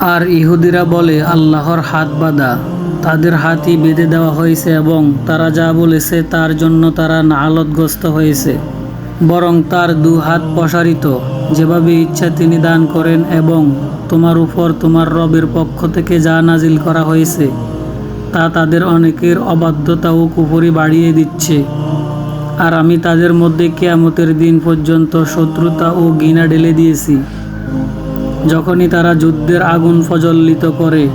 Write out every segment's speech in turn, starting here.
আর ইহুদিরা বলে, আল্লাহর হাত বাঁধা। তাদের হাতই বেঁধে দেওয়া হয়েছে এবং তারা যা বলেছে তার জন্য তারা নাহালতগ্রস্ত হয়েছে। বরং তার দু হাত প্রসারিত। যেভাবে ইচ্ছা তিনি দান করেন এবং তোমার উপর তোমার রবের পক্ষ থেকে যা নাজিল করা হয়েছে, তা তাদের অনেকের অবাধ্যতা ও কুপুরি বাড়িয়ে দিচ্ছে। আর আমি তাদের মধ্যে কেয়ামতের দিন পর্যন্ত শত্রুতা ও ঘৃণা ঢেলে দিয়েছি। যখনই তারা যুদ্ধের আগুন প্রজ্বলিত করে,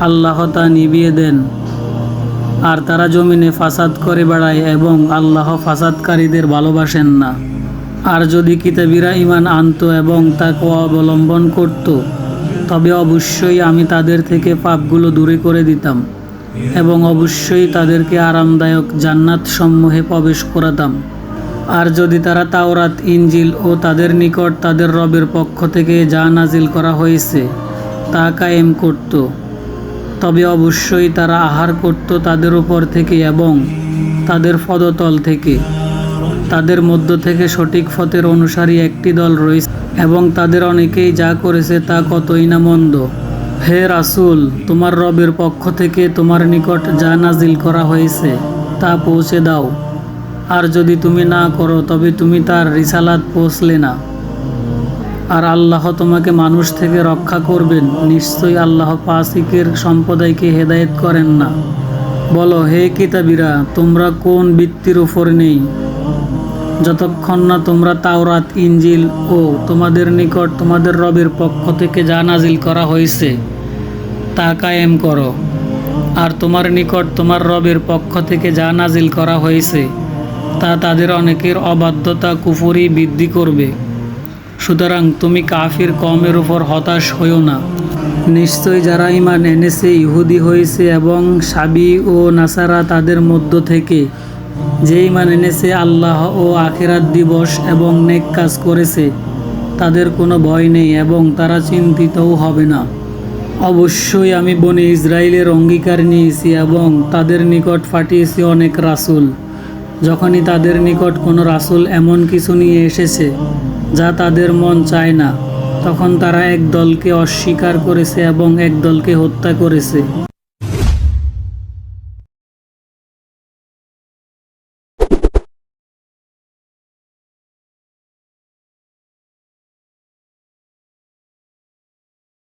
আল্লাহ তা নিভিয়ে দেন। আর তারা জমিনে ফাসাদ করে বেড়ায় এবং আল্লাহ ফাসাদকারীদের ভালোবাসেন না। আর যদি কিতাবিরা ইমান আনত এবং তাকে অবলম্বন করত, তবে অবশ্যই আমি তাদের থেকে পাপগুলো দূরে করে দিতাম এবং অবশ্যই তাদেরকে আরামদায়ক জান্নাত সমূহে প্রবেশ করাতাম। আর যদি তারা তাওরাত ইঞ্জিল ও তাদের নিকট তাদের রবের পক্ষ থেকে যা নাজিল করা হয়েছে, তা কায়েম করত। তবে অবশ্যই তারা আহার করত তাদের উপর থেকে এবং তাদের পদতল থেকে। তাদের মধ্য থেকে সঠিক পথের অনুসারী একটি দল রয়েছে এবং তাদের অনেকেই যা করেছে তা কতই না মন্দ। হে রাসূল, তোমার রবের পক্ষ থেকে তোমার নিকট যা নাজিল করা হয়েছে, তা পৌঁছে দাও। আর যদি তুমি না করো, তবে তুমি তার রিসালাত পৌঁছলে না। আর আল্লাহ তোমাকে মানুষ থেকে রক্ষা করবেন। নিশ্চয়ই আল্লাহ পাসিকের সম্প্রদায়কে হেদায়েত করেন না। বলো, হে কিতাবিরা, তোমরা কোন বৃত্তির উপর নেই? যতক্ষণ না তোমরা তাওরাত ইঞ্জিল ও তোমাদের নিকট তোমাদের রবের পক্ষ থেকে যা নাজিল করা হয়েছে, তা কায়েম করো। আর তোমার নিকট তোমার রবের পক্ষ থেকে যা নাজিল করা হয়েছে তা তাদের অনেকের অবাধ্যতা কুফরি বৃদ্ধি করবে। সুতরাং তুমি কাফির কমের উপর হতাশ হইও না। নিশ্চয় যারা ইমান এনেছে, ইহুদি হয়েছে এবং সাবি ও নাসারা তাদের মধ্য থেকে। যে ইমান এনেছে, আল্লাহ ও আখেরাত দিবস এবং নেক কাজ করেছে, তাদের কোনো ভয় নেই এবং তারা চিন্তিতও হবে না। অবশ্যই আমি বনে ইসরায়েলের অঙ্গীকার নিয়েছি এবং তাদের নিকট ফাটিয়েছি অনেক রাসূল। যখনই তাদের নিকট কোনো রাসুল এমন কিছু নিয়ে এসেছে যা তাদের মন চায় না, তখন তারা এক দলকে অস্বীকার করেছে এবং এক দলকে হত্যা করেছে।